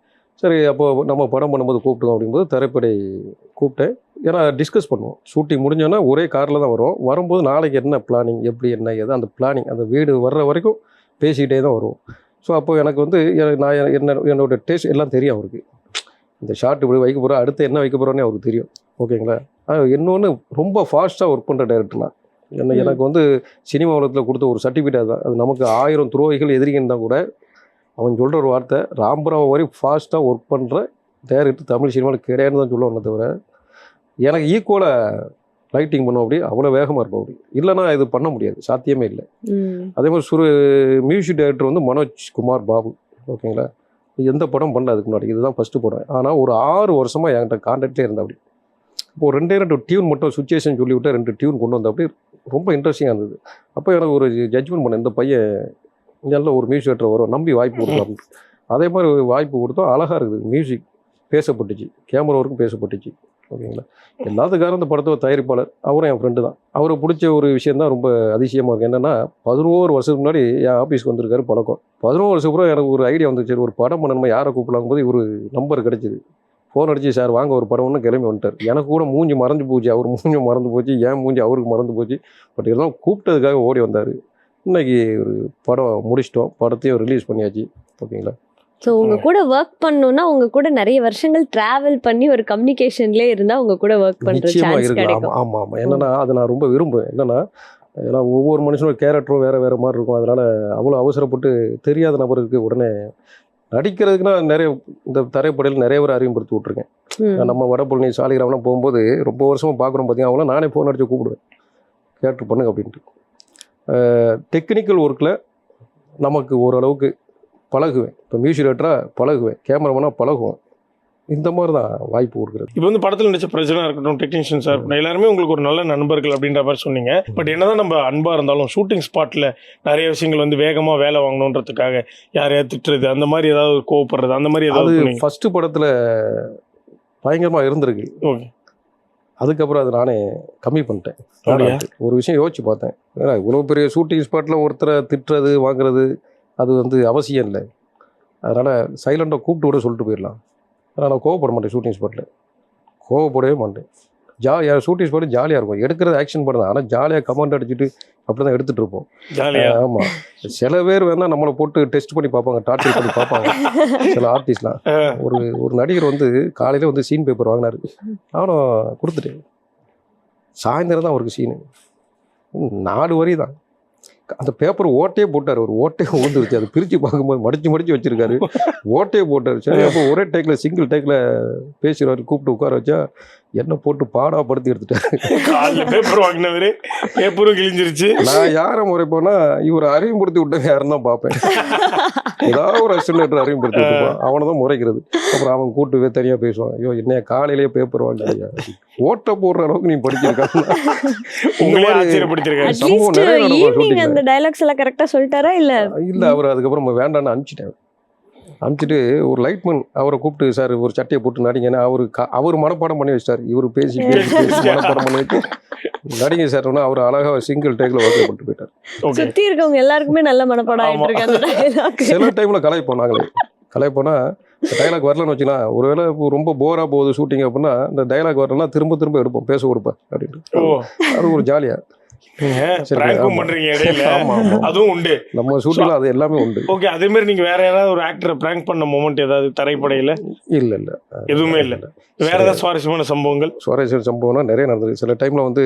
சரி அப்போ நம்ம படம் பண்ணும்போது கூப்பிட்டோம் அப்படிங்கும்போது திரைப்படை கூப்பிட்டேன். ஏன்னா டிஸ்கஸ் பண்ணுவோம். ஷூட்டிங் முடிஞ்சோன்னா ஒரே காரில் தான் வரும் வரும்போது நாளைக்கு என்ன பிளானிங் எப்படி என்ன ஏது அந்த பிளானிங் அந்த வீடு வர்ற வரைக்கும் பேசிக்கிட்டே தான் வருவோம். ஸோ அப்போ எனக்கு வந்து நான் என்ன என்னோட டேஸ்ட் எல்லாம் தெரியும் அவருக்கு. இந்த ஷார்ட் இப்படி வைக்க போகிறோம் அடுத்து என்ன வைக்க போகிறோன்னே அவருக்கு தெரியும். ஓகேங்களா? இன்னொன்று ரொம்ப ஃபாஸ்ட்டாக ஒர்க் பண்ணுற டேரக்டர் நான். என்ன. எனக்கு வந்து சினிமா உலகத்தில் கொடுத்த ஒரு சர்டிஃபிகேட் அதுதான் அது நமக்கு ஆயிரம் துரோகிகள் எதிரிங்கன்னு தான் கூட அவன் சொல்கிற ஒரு வார்த்தை ராம்பராவ் வரை ஃபாஸ்ட்டாக ஒர்க் பண்ணுற டேரக்டர் தமிழ் சினிமாவில் கிடையாதுன்னு தான் சொல்லுவானே தவிர எனக்கு ஈக்குவலாக லைட்டிங் பண்ணுவோம் அப்படி அவ்வளோ வேகமாக இருக்கும் அப்படி. இல்லைன்னா இது பண்ண முடியாது சாத்தியமே இல்லை. அதே மாதிரி சுரு மியூசிக் டைரக்டர் வந்து மனோஜ் குமார் பாபு ஓகேங்களா? எந்த படம் பண்ணல அதுக்கு முன்னாடி இதுதான் ஃபஸ்ட்டு படம். ஆனால் ஒரு ஆறு வருஷமாக என்கிட்ட கான்டாக்ட்லேயே இருந்தா அப்படி. இப்போ ரெண்டே ரெண்டு டியூன் மட்டும் சுச்சுவேஷன் சொல்லி விட்டு ரெண்டு டியூன் கொண்டு வந்த அப்படி ரொம்ப இன்ட்ரெஸ்டிங்காக இருந்தது. அப்போ எனக்கு ஒரு ஜட்ஜ்மெண்ட் பண்ண இந்த பையன் நல்ல ஒரு மியூசிக் டைரக்டர் வரும் நம்பி வாய்ப்பு கொடுக்கலாம் அதே மாதிரி வாய்ப்பு கொடுத்தோம் அழகாக இருக்குது மியூசிக் பேசப்பட்டுச்சு கேமரா ஒர்க்கும் பேசப்பட்டுச்சு. ஓகேங்களா? எல்லாத்துக்காரும் இந்த படத்தோட தயாரிப்பாளர். அவரும் என் ஃப்ரெண்டு தான். அவரை பிடிச்ச ஒரு விஷயம் தான் ரொம்ப அதிசயமாக இருக்குது என்னென்னா பதினோரு வருஷத்துக்கு முன்னாடி என் ஆஃபீஸ்க்கு வந்திருக்காரு பழக்கம். பதினோரு வருஷம் அப்புறம் எனக்கு ஒரு ஐடியா வந்துச்சு. ஒரு படம் பண்ணணுமா? யாரை கூப்பிடலாம் போது ஒரு நம்பர் கிடச்சிது. ஃபோன் அடிச்சு சார் வாங்க ஒரு படம்னு கிளம்பி வந்துட்டார். எனக்கு கூட மூஞ்சி மறந்து போச்சு. அவர் மூஞ்சி மறந்து போச்சு. ஏன் மூஞ்சி அவருக்கு மறந்து போச்சு. பட் இதெல்லாம் கூப்பிட்டதுக்காக ஓடி வந்தார். இன்னைக்கு ஒரு படம் முடிச்சிட்டோம். படத்தையும் ரிலீஸ் பண்ணியாச்சு. ஓகேங்களா? ஸோ உங்க கூட ஒர்க் பண்ணணும்னா உங்க கூட நிறைய வருஷங்கள் டிராவல் பண்ணி ஒரு கம்யூனிகேஷன்லேயே இருந்தா உங்க கூட ஒர்க் பண்ற சான்ஸ் கிடைக்கும். ஆமா ஆமா என்னன்னா அதை நான் ரொம்ப விரும்புவேன். என்னன்னா ஏன்னா ஒவ்வொரு மனுஷனோட கேரக்டரும் வேற வேற மாதிரி இருக்கும். அதனால அவ்வளோ அவசரப்பட்டு தெரியாத நபருக்கு உடனே நடிக்கிறதுக்குன்னா நிறைய இந்த தரைப்படையில் நிறைய பேர் அறிமுகப்படுத்தி விட்ருக்கேன். நம்ம வடபழனி சாலிகிராமலாம் போகும்போது ரொம்ப வருஷமா பார்க்குறோம் பார்த்தீங்கன்னா அவங்களாம் நானே ஃபோன் அடிச்சு கூப்பிடுவேன். கேட்டு பண்ணுங்க அப்படின்ட்டு. டெக்னிக்கல் ஒர்க்கில் நமக்கு ஓரளவுக்கு பழகுவேன். இப்போ மியூசிக் டேரக்டராக பழகுவேன். கேமராமேனாக பழகுவேன். இந்த மாதிரி தான் வாய்ப்பு கொடுக்குறது. இப்போ வந்து படத்தில் நடிச்ச பிரச்சனை இருக்கட்டும் டெக்னீஷியன் சார் எல்லாருமே உங்களுக்கு ஒரு நல்ல நண்பர்கள் அப்படின்ற மாதிரி சொன்னீங்க. பட் என்னதான் நம்ம அன்பா இருந்தாலும் ஷூட்டிங் ஸ்பாட்ல நிறைய விஷயங்கள் வந்து வேகமா வேலை வாங்கணுன்றதுக்காக யாரையா திட்டுறது அந்த மாதிரி ஏதாவது கோவப்படுறது அந்த மாதிரி ஏதாவது ஃபஸ்ட்டு படத்தில் பயங்கரமாக இருந்திருக்கு. ஓகே அதுக்கப்புறம் அதை நானே கம்மி பண்ணிட்டேன்? ஒரு விஷயம் யோசிச்சு பார்த்தேன். ஏன்னா இவ்வளோ பெரிய ஷூட்டிங் ஸ்பாட்டில் ஒருத்தரை திட்டுறது வாங்குறது அது வந்து அவசியம் இல்லை. அதனால் சைலண்டாக கூப்பிட்டு கூட சொல்லிட்டு போயிடலாம். ஆனால் நான் கோவப்பட மாட்டேன் ஷூட்டிங் ஸ்பாட்டில் கோவப்படவே மாட்டேன். ஜாலியாக ஷூட்டிங் ஸ்பாட்டு ஜாலியாக இருக்கும். எடுக்கிறது ஆக்ஷன் படம் தான். ஆனால் ஜாலியாக கமாண்ட் அடிச்சுட்டு அப்படி தான் எடுத்துகிட்டு இருப்போம் ஜாலியா ஆமாம் சில பேர் வேணால் நம்மளை போட்டு டெஸ்ட் பண்ணி பார்ப்பாங்க டார்ச்சர் பண்ணி பார்ப்பாங்க. சில ஆர்டிஸ்ட்லாம் ஒரு ஒரு நடிகர் வந்து காலையில் வந்து சீன் பேப்பர் வாங்கினாரு. நானும் கொடுத்துட்டேன். சாயந்தரம் தான் அவருக்கு சீனு நாலு வரி தான் அந்த பேப்பர் ஓட்டையே போட்டார். ஒரு ஓட்டையே ஊந்துருச்சு அதை பிரித்து பார்க்கும்போது மடிச்சு மடிச்சு வச்சிருக்காரு. ஓட்டையே போட்டார். சரி அப்போ ஒரே டேக்கில் சிங்கிள் டேக்கில் பேசுகிறாரு கூப்பிட்டு உட்கார வச்சா என்ன போட்டு பாடா படுத்தி எடுத்துட்டாரு பேப்பர் வாங்கினவரு பேப்பரும் கிழிஞ்சிருச்சு. நான் யாரை முறைப்போனா இவர் அறிமுகப்படுத்தி விட்டவங்க யாருன்னு தான் பார்ப்பேன். ஏதாவது ஒரு அசிஸ்டன்ட் அறிமுகப்படுத்தி விட்டுருப்பான் அவனை தான் முறைக்கிறது. அப்புறம் அவன் கூட்டு போய் தனியாக பேசுவான். ஐயோ என்னைய காலையிலேயே பேப்பர் வாங்கியா ஓட்ட போடுற அளவுக்கு நீ படிச்சிருக்காங்க. அந்த டைலாக்ஸ் எல்லாம் கரெக்டா சொல்லிட்டாரா இல்ல? இல்லை அவர் அதுக்கப்புறம் நம்ம வேண்டான்னு அனுப்பிச்சிட்டேன். அனுப்பிச்சிட்டு ஒரு லைட்மேன் அவரை கூப்பிட்டு சார் ஒரு சட்டையை போட்டு நடிங்கன்னா அவரு அவர் மனப்பாடம் பண்ணி வச்சிட்டார். இவர் பேசி பேசி மனப்பாடம் பண்ணி வச்சு நடிங்க சார் அவர் அழகா சிங்கிள் டேக்கில் ஓகே பண்ணிட்டு போயிட்டார். ஓகே சுத்தி இருக்கவங்க எல்லாருக்குமே நல்ல மனப்பாடம் சில டைமில் கலாய்ப்போம் நாங்களே. கலாய்ப்போனா டைலாக் வரலன்னு வச்சுக்கலாம் ஒருவேளை இப்போ ரொம்ப போராக போகுது ஷூட்டிங் அப்படின்னா இந்த டைலாக் வரலன்னா திரும்ப திரும்ப எடுப்போம். பேச கொடுப்பேன் அப்படின்ட்டு. அது ஒரு ஜாலியாக. பண்றீங்க இடையில. ஆமா ஆமா. அதுவும் உண்டு. நம்ம ஷூட்டிங்கில் அது எல்லாமே உண்டு. ஓகே அதே மாதிரி நீங்க வேற யாராவது ஒரு ஆக்டரை பிராங்க் பண்ண மொமெண்ட் ஏதாவது தரைப்படையில? இல்லை இல்லை. எதுவுமே இல்ல. வேற ஏதாவது சுவாரஸ்யமான சம்பவங்கள்? சுவாரஸ்யம் சம்பவம்னா நிறைய நடந்தது. சில டைமில் வந்து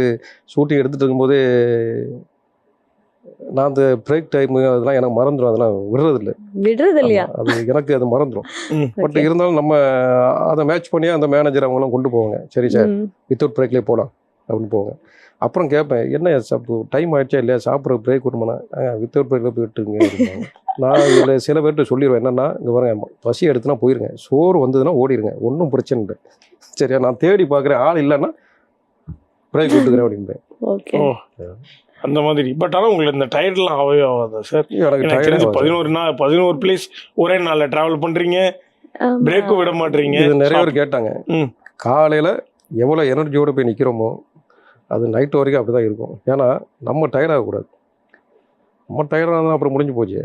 ஷூட்டிங் எடுத்துகிட்டு இருக்கும்போதே நான் அந்த பிரேக் டைமு அதெல்லாம் எனக்கு மறந்துடும் அதெல்லாம் விடுறதில்ல. விடுறது இல்லையா அது எனக்கு அது மறந்துடும் பட். இருந்தாலும் நம்ம அதை மேட்ச் பண்ணி அந்த மேனேஜர் அவங்களாம் கொண்டு போவாங்க. சரி சார். வித்தவுட் பிரேக்லேயே போகலாம் அப்படின்னு போவாங்க அப்புறம் கேட்பேன் என்ன சாப்பிட்டு டைம் ஆயிடுச்சா இல்லையா? சாப்பிட்ற பிரேக் விடுமாண்ணா வித்தவுட் பிரேக்கில் போயிட்டுருங்க அப்படிம்பாங்க. நான் இதில் சில பேர்கிட்ட சொல்லிடுவேன் என்னன்னா இங்கே பாருங்க பசி எடுத்துனா போயிருங்க. சோறு வந்ததுன்னா ஓடிடுங்க ஒன்றும் பிரச்சனை இல்லை. சரியா நான் தேடி பார்க்குறேன். ஆள் இல்லைன்னா பிரேக் விட்டுக்கிறேன் அப்படின்பேன் அந்த மாதிரி. பட் ஆனால் உங்களுக்கு இந்த டயர்ட்லாம் ஆகவே ஆகாதா சார் எனக்கு தெரிஞ்சு பதினோரு நாள் பதினோரு பிளேஸ் ஒரே நாளில் ட்ராவல் பண்ணுறீங்க. பிரேக்கும் விட மாட்டீங்க. இது நிறைய பேர் கேட்டாங்க. ம். காலையில் எவ்வளோ எனர்ஜியோட போய் நிற்கிறோமோ அது நைட்டு வரைக்கும் அப்படி தான் இருக்கும். ஏன்னா நம்ம ஆகக்கூடாது. நம்ம டயர்டாக அப்புறம் முடிஞ்சு போச்சு.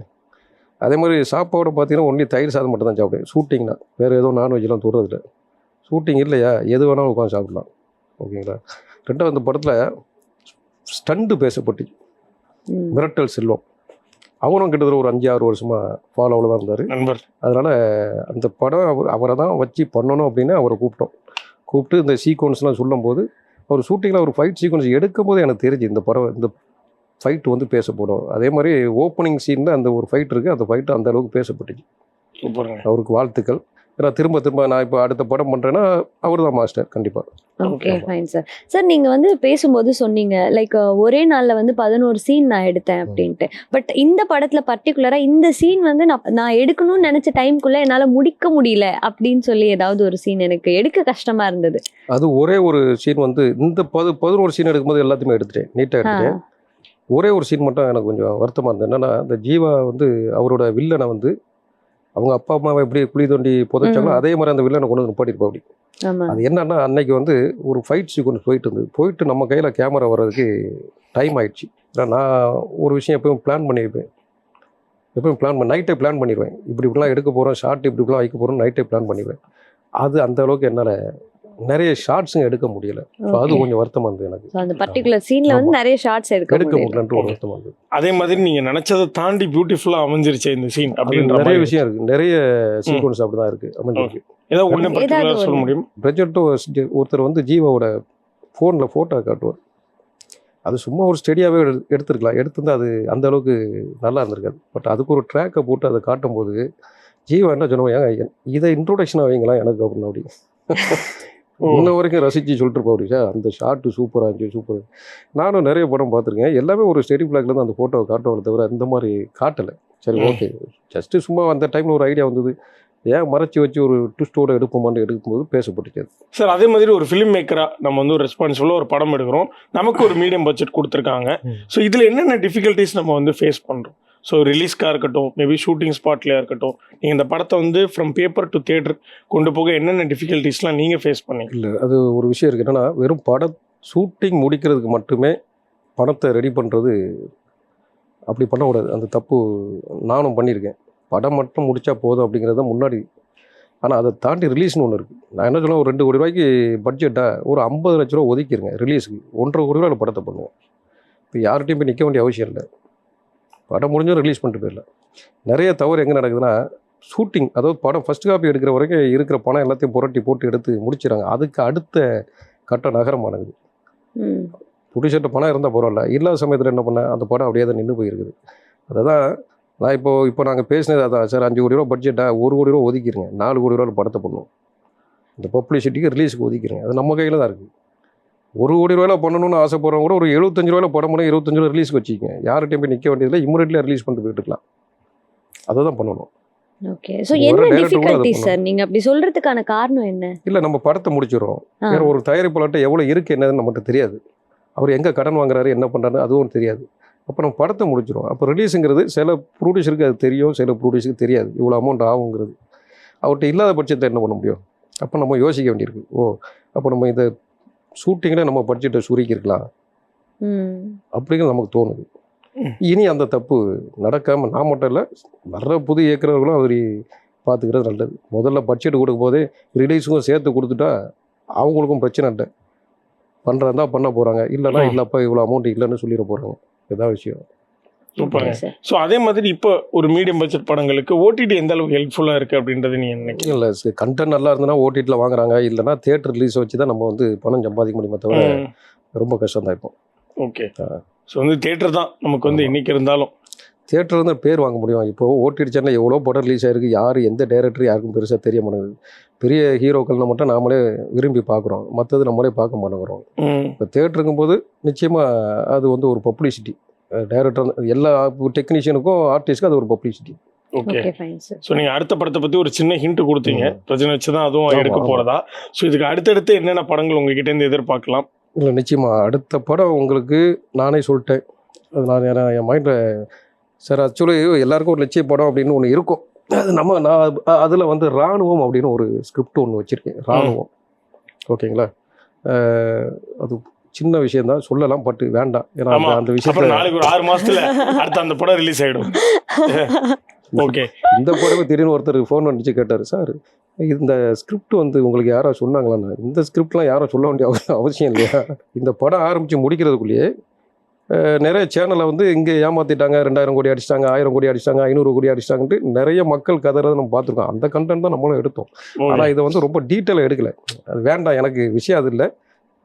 அதே மாதிரி சாப்பாடு பார்த்தீங்கன்னா ஒன்லி தயிர் சாதம் மட்டும் தான் சாப்பிடுவேன் ஷூட்டிங்னா வேறு எதுவும் நான்வெஜ்லாம் தொடுறதில்ல. ஷூட்டிங் இல்லையா? எது வேணாலும் உட்காந்து சாப்பிடலாம். ஓகேங்களா ரெண்டாவது அந்த படத்தில் ஸ்டண்டு பேசப்பட்டு ம். மிரட்டல் செல்வம். அவரும் கிட்டத்தட்ட ஒரு அஞ்சு ஆறு வருஷமாக ஃபாலோவில் தான் இருந்தார். நண்பர். அதனால் அந்த படம் அவர் அவரை தான் வச்சு பண்ணணும் அப்படின்னு அவரை கூப்பிட்டோம். கூப்பிட்டு இந்த சீக்வன்ஸ்லாம் சொல்லும்போது அவர் ஷூட்டிங்கில் ஒரு ஃபைட் சீக்வன்ஸ் எடுக்கும்போது எனக்கு தெரிஞ்சு இந்த படம் இந்த ஃபைட் வந்து பேசப்படும். அதே மாதிரி ஓப்பனிங் சீனில் அந்த ஒரு ஃபைட் இருக்குது அந்த ஃபைட்டு அந்த அளவுக்கு பேசப்பட்டுச்சு. அவருக்கு வாழ்த்துக்கள். ஏன்னா திரும்ப திரும்ப நான் இப்போ அடுத்த படம் பண்ணுறேன்னா அவர் தான் மாஸ்டர் கண்டிப்பாக ஓகே ஃபைன் சார் சார் நீங்க வந்து பேசும்போது சொன்னீங்க லைக் ஒரே நாள்ல வந்து பதினோரு சீன் நான் எடுத்தேன் அப்படின்ட்டு. பட் இந்த படத்துல பர்டிகுலரா இந்த சீன் வந்து நான் நான் எடுக்கணும்னு நினைச்ச டைம்குள்ள என்னால முடிக்க முடியல அப்படின்னு சொல்லி ஏதாவது ஒரு சீன் எனக்கு எடுக்க கஷ்டமா இருந்தது. அது ஒரே ஒரு சீன் வந்து இந்த பது பதினோரு சீன் எடுக்கும்போது எல்லாத்தையுமே எடுத்துட்டேன் நீட்டாக எடுத்துட்டேன். ஒரே ஒரு சீன் மட்டும் எனக்கு கொஞ்சம் வருத்தமாக இருந்தது. என்னன்னா இந்த ஜீவா வந்து அவரோட வில்லனை வந்து அவங்க அப்பா அம்மாவை எப்படி குழி தோண்டி புதைச்சாங்களோ ம். அதே மாதிரி அந்த வில்லனை கொண்டு வந்து நிப்பாட்டிருப்பா அப்படி அது என்னன்னா அன்னைக்கு வந்து ஒரு ஃபைட் சீக்வன்ஸ் போயிட்டு இருந்தது. போயிட்டு நம்ம கையில் கேமரா வர்றதுக்கு டைம் ஆயிடுச்சு. ஏன்னா நான் ஒரு விஷயம் எப்பவும் பிளான் பண்ணியிருப்பேன் எப்பவும் பிளான் பண்ணி நைட்டே பிளான் பண்ணிடுவேன் இப்படி இப்படிலாம் எடுக்க போகிறோம் ஷார்ட் இப்படி இப்படிலாம் வைக்க போகிறோம் நைட்டே பிளான் பண்ணிடுவேன் அது அந்த அளவுக்கு என்னால் நிறைய ஷார்ட்ஸுங்க எடுக்க முடியல. ஸோ அது. கொஞ்சம் வருத்தமாக இருந்தது எனக்கு. அந்த பர்டிகுலர் சீன்ல வந்து. நிறைய ஷார்ட்ஸ் எடுக்க எடுக்க முடியல. முடியலன்ட்டு ஒரு வருத்தமாக இருந்தது. அதே மாதிரி நீங்க நினைச்சதை தாண்டி பியூட்டிஃபுல்லா அமைஞ்சிருச்சே இந்த சீன் அது அப்படின்ற நிறைய விஷயம் இருக்கு. நிறைய சீக்வன்ஸ் அப்படி தான் இருக்கு. அமைஞ்சிருக்கு. ஏதாவது பர்டிகுலர் சொல்ல. முடியும்? பிரஜெக்டும் ஒருத்தர் வந்து ஜீவாவோட ஃபோனில் ஃபோட்டோ காட்டுவார். அது சும்மா ஒரு ஸ்டெடியாகவே எடுத்திருக்கலாம். எடுத்திருந்தா அது அந்த அளவுக்கு நல்லா இருந்திருக்காது. பட் அதுக்கு ஒரு ட்ராக்கை போட்டு அதை காட்டும்போது ஜீவா என்ன சொன்னோம் ஏங்க இதை இன்ட்ரோடக்ஷனாக வைங்களா எனக்கு அப்படின்னு அப்படி. இன்ன வரைக்கும் ரசித்து சொல்லிட்டு இருப்பா அந்த ஷாட்டு சூப்பராக இருந்துச்சு சூப்பர் நானும் நிறைய படம் பார்த்துருக்கேன். எல்லாமே ஒரு ஸ்டெடி பிளாக்லேருந்து அந்த ஃபோட்டோவை காட்டுவாங்க தவிர இந்த மாதிரி காட்டலை. சரி. ஓகே ஜஸ்ட்டு சும்மா அந்த டைமில் ஒரு ஐடியா வந்தது. ஏன் மறைச்சி வச்சு ஒரு ட்விஸ்டோட எடுப்போமான்னு எடுக்கும்போது பேசப்பட்டுச்சு. சார் அதே மாதிரி ஒரு ஃபிலிம் மேக்கரா நம்ம வந்து ஒரு ரெஸ்பான்சிபிளாக ஒரு படம் எடுக்கிறோம். நமக்கு ஒரு மீடியம் பட்ஜெட் கொடுத்துருக்காங்க. ஸோ இதில் என்னென்ன டிஃபிகல்ட்டிஸ் நம்ம வந்து ஃபேஸ் பண்ணுறோம் ஸோ ரிலீஸ்க்காக இருக்கட்டும் மேபி ஷூட்டிங் ஸ்பாட்லையாக இருக்கட்டும் நீங்கள் இந்த படத்தை வந்து ஃப்ரம் பேப்பர் டு தியேட்டர் கொண்டு போக என்னென்ன டிஃபிகல்ட்டிஸ்லாம் நீங்கள் ஃபேஸ் பண்ணீங்க? இல்லை அது ஒரு விஷயம் இருக்குது என்னென்னா வெறும் படம் ஷூட்டிங் முடிக்கிறதுக்கு மட்டுமே பணத்தை ரெடி பண்ணுறது அப்படி பண்ணக்கூடாது. அந்த தப்பு நானும் பண்ணியிருக்கேன். படம் மட்டும் முடித்தா போதும் அப்படிங்கிறது தான் முன்னாடி. ஆனால் அதை தாண்டி ரிலீஸ்னு ஒன்று இருக்குது நான் என்ன சொல்லுவேன் ஒரு ரெண்டு கோடி ரூபாய்க்கு பட்ஜெட்டாக ஒரு ஐம்பது லட்ச ரூபா ஒதுக்கிடுங்க ரிலீஸுக்கு ஒன்றரை கோடி ரூபாயில் படத்தை பண்ணுவோம். இப்போ யார்கிட்டையும் போய் நிற்க வேண்டிய அவசியம் இல்லை. படம் முடிஞ்சும் ரிலீஸ் பண்ணிட்டு போயிடலாம் நிறைய தவறு எங்கே நடக்குதுன்னா ஷூட்டிங் அதாவது படம் ஃபர்ஸ்ட் காப்பி எடுக்கிற வரைக்கும் இருக்கிற பணம் எல்லாத்தையும் புரட்டி போட்டு எடுத்து முடிச்சிடறாங்க. அதுக்கு அடுத்த கட்ட நகரமானது. ப்ரொடியூசர்கிட்ட பணம் இருந்தால் பரவாயில்ல. இல்லாத சமயத்தில் என்ன பண்ண அந்த படம் அப்படியே தான் நின்று போயிருக்குது. அதை தான் நான் இப்போ இப்போ நாங்கள் பேசினது அதான் சார் அஞ்சு கோடி ரூபா பட்ஜெட்டாக ஒரு கோடி ரூபா ஒதுக்கிடுங்க நாலு கோடி ரூபா படத்தை பண்ணுவோம் இந்த பப்ளிசிட்டிக்கு ரிலீஸுக்கு ஒதுக்கிடுங்க அது நம்ம கையில் தான் இருக்குது ஒரு கோடி ரூபாயில பண்ணணும்னு ஆசைப்படுறவங்க கூட ஒரு எழுபத்தஞ்சு ரூபாயில படம் பண்ணி இருபத்தஞ்சு ரூபா ரிலீஸ்க்கு வச்சுக்கோங்க. யார்கிட்டையும் போய் நிற்க வேண்டியதில்லை. இம்மீடியட்லியாக ரிலீஸ் பண்ணிட்டு போயிட்டு இருக்கலாம். அதை தான் பண்ணணும் ஓகே ஸோ என்ன டிஃபிகல்ட்டி. சார் நீங்க அப்படி சொல்றதுக்கான காரணம் என்ன? இல்லை நம்ம படத்தை முடிச்சிடுறோம். வேற ஒரு தயாரிப்பாளர்கிட்ட எவ்வளோ இருக்குது என்னதுன்னு நமக்கு தெரியாது. அவர் எங்கே கடன் வாங்குறாரு என்ன பண்ணுறாரு அதுவும் தெரியாது. அப்போ நம்ம படத்தை முடிச்சிடும் அப்போ ரிலீஸுங்கிறது சில ப்ரொடியூசருக்கு அது தெரியும் சில ப்ரொடியூசருக்கு தெரியாது. இவ்வளோ அமௌண்ட் ஆகுங்கிறது. அவர்கிட்ட இல்லாத பட்சத்தில் என்ன பண்ண முடியும்? அப்போ நம்ம யோசிக்க வேண்டியிருக்கு. ஓ அப்போ நம்ம இந்த ஷூட்டிங்கில் நம்ம பட்ஜெட்டை சுருக்கியிருக்கலாம். ம். அப்படிங்கிறது நமக்கு தோணுது. இனி அந்த தப்பு நடக்காமல் நான் மட்டும் இல்லை வர்ற புது இயக்குறவர்களும் அவர் பார்த்துக்கிறது நல்லது. முதல்ல பட்ஜெட் கொடுக்கும் போதே ரிலீஸுக்கும் சேர்த்து கொடுத்துட்டா அவங்களுக்கும் பிரச்சனை இல்லை. பண்ணுறதா பண்ண போகிறாங்க இல்லைன்னா. இல்லைப்பா இவ்வளோ அமௌண்ட் இல்லைன்னு சொல்லிட போகிறாங்க இதான் விஷயம். Sir. ஸோ அதே மாதிரி இப்போ ஒரு மீடியம் பட்ஜெட் படங்களுக்கு ஓடிடி எந்த அளவுக்கு ஹெல்ப்ஃபுல்லாக இருக்குது அப்படின்றது நீங்கள் நினைக்கிறீங்க? இல்லை கண்டென்ட் நல்லா இருந்ததுன்னா ஓடிடியில் வாங்குறாங்க. இல்லைன்னா தேட்டர் ரிலீஸ் வச்சு தான் நம்ம வந்து பணம் சம்பாதிக்க முடியுமே தவிர ரொம்ப கஷ்டம் தான் இப்போ ஓகே ஸோ வந்து தேட்டர் தான் நமக்கு வந்து இன்னைக்கு இருந்தாலும். தியேட்டர் வந்து பேர் வாங்க முடியும். இப்போ ஓடிடி சேனல் எவ்வளோ படம் ரிலீஸ் ஆயிருக்கு யார் எந்த டைரக்டர் யாருக்கும் பெருசாக தெரிய மாட்டேங்குது. பெரிய ஹீரோக்கள்னு மட்டும் நாமளே விரும்பி பார்க்குறோம். மற்றது நம்மளே பார்க்க மாட்டேங்கிறோம். இப்போ தேட்டருங்கும் போது நிச்சயமாக அது வந்து ஒரு பப்ளிசிட்டி டைரக்டர் எல்லா டெக்னீஷியனுக்கும் ஆர்டிஸ்ட்க்கும் அது ஒரு publicity okay okay fine sir so நீங்கள் அடுத்த படத்தை பற்றி ஒரு சின்ன ஹிண்ட் கொடுத்தீங்க. பிரச்சனை வச்சு தான் அதுவும் எடுக்க. போகிறதா ஸோ இதுக்கு அடுத்தடுத்து என்னென்ன படங்கள் உங்ககிட்ட இருந்து எதிர்பார்க்கலாம்? இல்லை நிச்சயமாக அடுத்த படம் உங்களுக்கு நானே சொல்லிட்டேன். அது நான் என- என் மைண்டில் சார் ஆக்சுவலி எல்லாருக்கும் ஒரு லட்சிய படம் அப்படின்னு ஒன்று இருக்கும். அது நம்ம நான் அதில் வந்து இராணுவம் அப்படின்னு ஒரு ஸ்கிரிப்ட் ஒன்று வச்சுருக்கேன். இராணுவம் ஓகேங்களா அது சின்ன விஷயம்தான் சொல்லலாம் பட் வேண்டாம். ஏன்னா. அந்த- அந்த அப்புறம் விஷயத்த நாளைக்கு ஒரு ஆறு மாசத்துல அடுத்த அந்த படம் ரிலீஸ் ஆயிடும். ஓகே இந்த படமே திடீர்னு ஒருத்தர் ஃபோன் பண்ணிச்சு கேட்டார் சார் இந்த ஸ்கிரிப்ட் வந்து உங்களுக்கு யாரோ சொன்னாங்களான்னு. இந்த ஸ்கிரிப்ட்லாம் யாரும் சொல்ல வேண்டிய அவ- அவசியம் இல்லையா? இந்த படம் ஆரம்பித்து முடிக்கிறதுக்குள்ளேயே நிறைய சேனலை வந்து இங்கே ஏமாத்திட்டாங்க ரெண்டாயிரம் கோடி அடிச்சிட்டாங்க ஆயிரம் கோடி அடிச்சிட்டாங்க ஐநூறு கோடி அடிச்சிட்டாங்கன்ட்டு நிறைய மக்கள் கதறதை நம்ம பார்த்துருக்கோம். அந்த கண்டென்ட் தான் நம்மளும் எடுத்தோம். ஆனால் இதை வந்து ரொம்ப டீட்டெயிலாக எடுக்கல. அது வேண்டாம் எனக்கு விஷயம் அது இல்லை.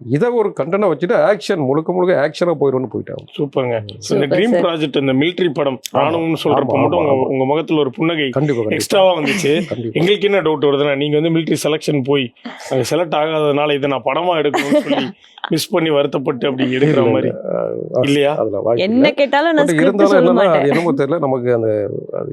இதை ஒரு கண்டென்ட்டை வச்சுட்டு ஆக்ஷன் முழுக்க முழுக்க ஆக்ஷனாக போயிடும்னு போயிட்டாங்க. சூப்பருங்க. இந்த ட்ரீம். ப்ராஜெக்ட் இந்த மிலிட்ரி படம் ராணுவம்னு சொல்றப்ப ஆமா, மட்டும் உங்க ஆமா. உங்க முகத்துல ஒரு புன்னகை கண்டிப்பாக கண்டிப்பாக எக்ஸ்ட்ராவா வந்துச்சு. எங்களுக்கு என்ன டவுட் வருதுன்னா நீங்க வந்து மிலிட்ரி செலக்ஷன் போய் அங்க செலக்ட் ஆகாததுனால இதை நான் படமா எடுக்கணும்னு சொல்லி மிஸ் பண்ணி வருத்தப்பட்டு அப்படி எடுக்கிற மாதிரி. இல்லையா? என்ன கேட்டாலும் இருந்தாலும் என்னன்னா அது என்னமோ தெரியல நமக்கு அந்த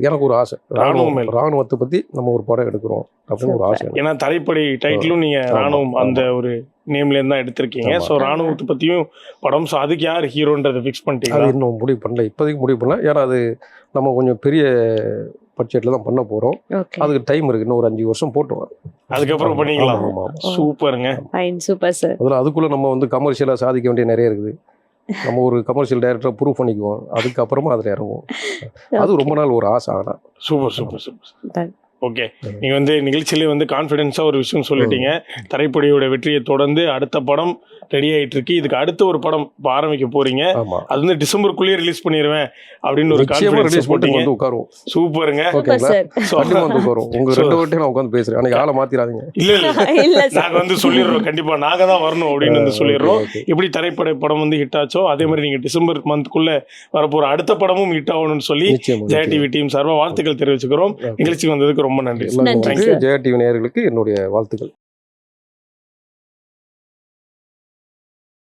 எனக்கு ஒரு ஆசை. ராணுவம். ராணுவத்தை பத்தி நம்ம ஒரு படம் எடுக்கிறோம் அப்படின்னு ஒரு ஆசை. ஏன்னா தரைப்படை டைட்டிலும் நீங்க ஆமா, ராணுவம். அந்த ஒரு நேம்ல இருந்து தான் எடுத்திருக்கீங்க. சோ ராணுவத்தை பத்தியும் படம் சோ அதுக்கு யார் ஹீரோன்றதை ஃபிக்ஸ் அது பண்ணிட்டீங்களா இன்னும் முடிவு பண்ணல. இப்போதைக்கு முடிவு பண்ணல. ஏன்னா அது நம்ம கொஞ்சம் பெரிய பட்ஜெட்டில் தான் பண்ண போகிறோம் அதுக்கு டைம் இருக்கு. இன்னும் ஒரு அஞ்சு வருஷம் போட்டோம் அதுக்கப்புறம் பண்ணிக்கலாம். சூப்பருங்க. ஃபைன் சூப்பர் சார் அதில் அதுக்குள்ளே நம்ம வந்து கமர்ஷியலாக சாதிக்க வேண்டிய நிறைய இருக்குது. நம்ம ஒரு கமர்ஷியல் டைரக்டரை ப்ரூவ் பண்ணிக்குவோம். அதுக்கப்புறமா அதில் இறங்குவோம். அது ரொம்ப நாள் ஒரு ஆசை ஆனால் சூப்பர் சூப்பர் சூப்பர். ஓகே. நீங்க வந்து நிகழ்ச்சியிலே வந்து கான்ஃபிடென்ஸா ஒரு விஷயம் சொல்லிட்டீங்க. தரைப்படையோட வெற்றியை தொடர்ந்து அடுத்த படம் ரெடி ஆயிட்டு இருக்கு இதுக்கு அடுத்த ஒரு படம் இப்ப ஆரம்பிக்க போறீங்க. அது வந்து டிசம்பருக்குள்ளேயே ரிலீஸ் பண்ணிடுவேன் அப்படின்னு ஒரு கான்ஃபிடன்ஸ் போட்டீங்க. வந்து உட்காருவோம். சூப்பருங்க. உட்காந்து பேசுகிறேன் அன்னைக்கு ஆளை மாற்றிடாதீங்க இல்ல இல்ல நாங்க வந்து சொல்லிடுறோம். கண்டிப்பா நாங்க தான் வரணும் அப்படின்னு வந்து சொல்லிடுறோம். எப்படி திரைப்பட படம் வந்து ஹிட் ஆச்சோ அதே மாதிரி நீங்க டிசம்பர் மந்த்க்குள்ள வரப்போற அடுத்த படமும் ஹிட் ஆகணும்னு சொல்லி ஜெயா டிவி டீம் சார்பா வாழ்த்துக்கள் தெரிவிச்சுக்கிறோம். நிகழ்ச்சிக்கு வந்ததுக்கு ரொம்ப நன்றி. ஜெயா டிவி நேயர்களுக்கு என்னுடைய வாழ்த்துக்கள்.